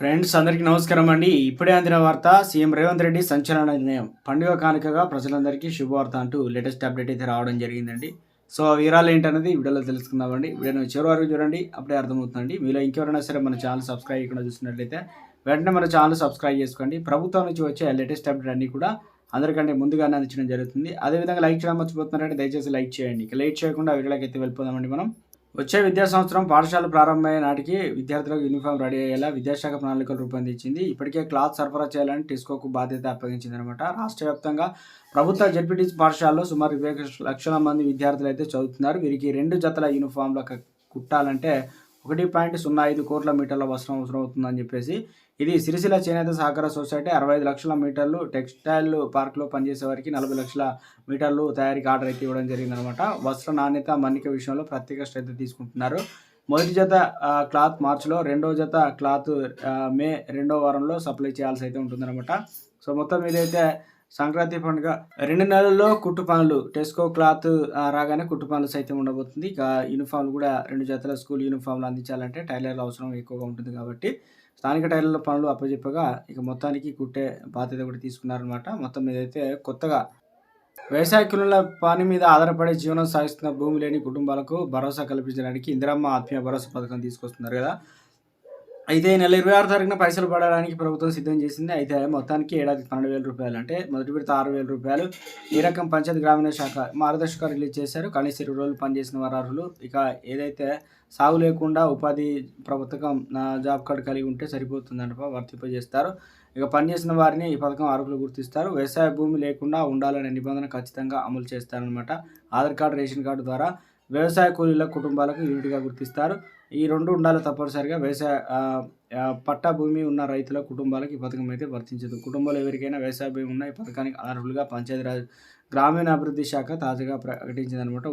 Friends అందరికీ నమస్కారం అండి. ఇప్పుడే అందిన వార్త సీఎం రేవంత్ రెడ్డి సంచలన నిర్ణయం. పండుగ కానుకగా ప్రజలందరికీ శుభవార్త అంటూ లేటెస్ట్ అప్డేట్ అయితే రావడం జరిగిందండి. సో ఆ వివరాలు ఏంటనేది వీడియోలో తెలుసుకుందామండి. వీడియోని చివరి వరకు చూడండి అప్పుడే అర్థమవుతుందండి. మీలో ఇంకెవరైనా సరే మన ఛానల్ సబ్స్క్రైబ్ చేయకుండా చూసినట్లయితే వెంటనే మన ఛానల్ సబ్స్క్రైబ్ చేసుకోండి. ప్రభుత్వం నుంచి వచ్చే లేటెస్ట్ అప్డేట్ అన్ని కూడా అందరికంటే ముందుగానే అందించడం జరుగుతుంది. అదేవిధంగా లైక్ చేయడం మర్చిపోతున్నారంటే దయచేసి లైక్ చేయండి. ఇక లైక్ చేయకుండా వీడియోకి అయితే వెళ్ళిపోదామండి మనం. వచ్చే విద్యా సంవత్సరం పాఠశాల ప్రారంభమయ్యే నాటికి విద్యార్థులకు యూనిఫామ్ రెడీ అయ్యేలా విద్యాశాఖ ప్రణాళికలు రూపొందించింది. ఇప్పటికే క్లాత్ సరఫరా చేయాలని టిస్కోకు బాధ్యత అప్పగించింది అనమాట రాష్ట్ర వ్యాప్తంగా ప్రభుత్వ జడ్పీటీ పాఠశాలలో సుమారు ఇరవై లక్షల మంది విద్యార్థులు అయితే చదువుతున్నారు. వీరికి రెండు జతల యూనిఫామ్ల కుట్టాలంటే ఒకటి పాయింట్ సున్నా ఐదు కోట్ల మీటర్ల వస్త్రం అవసరం అవుతుందని చెప్పేసి ఇది సిరిసిల్ల చేనేత సహకార సొసైటీ అరవై ఐదు లక్షల మీటర్లు టెక్స్టైల్ పార్క్లో పనిచేసే వారికి నలభై లక్షల మీటర్లు తయారీకి ఆర్డర్ అయితే ఇవ్వడం జరిగిందనమాట. వస్త్ర నాణ్యత మన్నిక విషయంలో ప్రత్యేక శ్రద్ధ తీసుకుంటున్నారు. మొదటి జత క్లాత్ మార్చిలో రెండో జత క్లాత్ మే రెండో వారంలో సప్లై చేయాల్సి అయితే ఉంటుందన్నమాట సో మొత్తం ఇదైతే సంక్రాంతి పండుగ. రెండు నెలల్లో కుట్టు పనులు. టెస్కో క్లాత్ రాగానే కుట్టు పనులు సైతం ఉండబోతుంది. ఇక యూనిఫామ్లు కూడా రెండు జతల స్కూల్ యూనిఫామ్లు అందించాలంటే టైలర్ల అవసరం ఎక్కువగా ఉంటుంది కాబట్టి స్థానిక టైలర్ల పనులు అప్పచెప్పగా ఇక మొత్తానికి కుట్టే బాధ్యత కూడా తీసుకున్నారనమాట మొత్తం ఇదైతే కొత్తగా వ్యవసాయ కూలీల పని మీద ఆధారపడి జీవనం సాగిస్తున్న భూమి లేని కుటుంబాలకు భరోసా కల్పించడానికి ఇందిరమ్మ ఆత్మీయ భరోసా పథకం తీసుకొస్తున్నారు కదా. అయితే నెల ఇరవై ఆరు తారీఖున పైసలు పడడానికి ప్రభుత్వం సిద్ధం చేసింది. అయితే మొత్తానికి ఏడాది పన్నెండు వేల రూపాయలు అంటే మొదటి విడత ఆరు వేల రూపాయలు ఈ రకం పంచాయతీ గ్రామీణ శాఖ మార్గదర్శకాలు రిలీజ్ చేశారు. కనీస ఇరవై రోజులు పనిచేసిన వారు అర్హులు. ఇక ఏదైతే సాగు లేకుండా ఉపాధి ప్రభుత్వం జాబ్ కార్డు కలిగి ఉంటే సరిపోతుందంట వర్తింపజేస్తారు. ఇక పనిచేసిన వారిని ఈ పథకం అర్హులు గుర్తిస్తారు. వ్యవసాయ భూమి లేకుండా ఉండాలనే నిబంధన ఖచ్చితంగా అమలు చేస్తారనమాట ఆధార్ కార్డు రేషన్ కార్డు ద్వారా వ్యవసాయ కూలీల కుటుంబాలకు యూనిట్గా గుర్తిస్తారు. ఈ రెండు ఉండాలి తప్పనిసరిగా. వ్యవసాయ పట్టా భూమి ఉన్న రైతుల కుటుంబాలకు ఈ పథకం అయితే వర్తించదు. కుటుంబంలో ఎవరికైనా వ్యవసాయ భూమి ఉన్న ఈ పథకానికి అర్హులుగా పంచాయతీరాజ్ గ్రామీణాభివృద్ధి శాఖ తాజాగా ప్రకటించిందనమాట